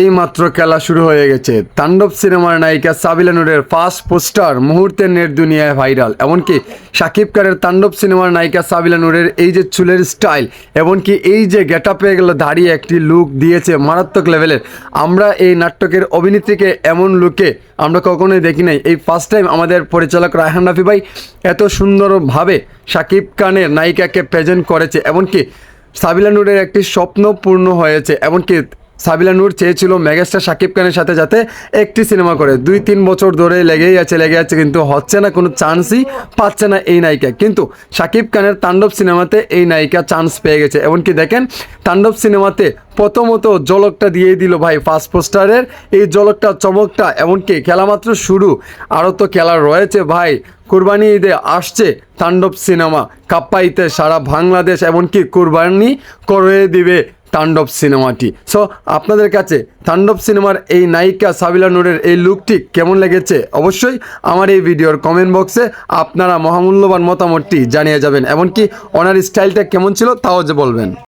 এই মাত্র খেলা শুরু হয়ে গেছে। তাণ্ডব সিনেমার নায়িকা সাবিলা নুরের ফার্স্ট পোস্টার মুহূর্তে নেট দুনিয়ায় ভাইরাল। এমনকি শাকিব খানের তাণ্ডব সিনেমার নায়িকা সাবিলা নুরের এই যে চুলের স্টাইল, এমনকি এই যে গেট আপে গেলো দাঁড়িয়ে একটি লুক দিয়েছে মারাত্মক লেভেলের। আমরা এই নাটকের অভিনেত্রীকে এমন লুকে আমরা কখনোই দেখি নাই। এই ফার্স্ট টাইম আমাদের পরিচালক রায়হান রাফি ভাই এত সুন্দরভাবে শাকিব খানের নায়িকাকে প্রেজেন্ট করেছে। এমনকি সাবিলা নুরের একটি স্বপ্ন পূর্ণ হয়েছে। এমনকি সাবিলা নূর চেয়েছিল মেগাস্টার শাকিব খানের সাথে যাতে একটি সিনেমা করে। দুই তিন বছর ধরে লেগেই আছে, লেগে আছে, কিন্তু হচ্ছে না, কোনো চান্সই পাচ্ছে না এই নায়িকা। কিন্তু শাকিব খানের তাণ্ডব সিনেমাতে এই নায়িকা চান্স পেয়ে গেছে। এমনকি দেখেন, তাণ্ডব সিনেমাতে প্রথমত জলকটা দিয়ে দিল ভাই ফার্স্ট পোস্টারের এই জলকটা, চমকটা, এমনকি খেলা মাত্র শুরু। আরও তো খেলা রয়েছে ভাই। কুরবানি ঈদে আসছে তাণ্ডব সিনেমা। কাপ্পাইতে সারা বাংলাদেশ, এমনকি কুরবানি করে দিবে তাণ্ডব সিনেমাটি। সো আপনাদের কাছে তাণ্ডব সিনেমার এই নায়িকা সাবিলা নুরের এই লুকটি কেমন লেগেছে? অবশ্যই আমার এই ভিডিওর কমেন্ট বক্সে আপনারা মহামূল্যবান মতামতটি জানিয়ে যাবেন, এমনকি ওনার স্টাইলটা কেমন ছিল তাও যে বলবেন।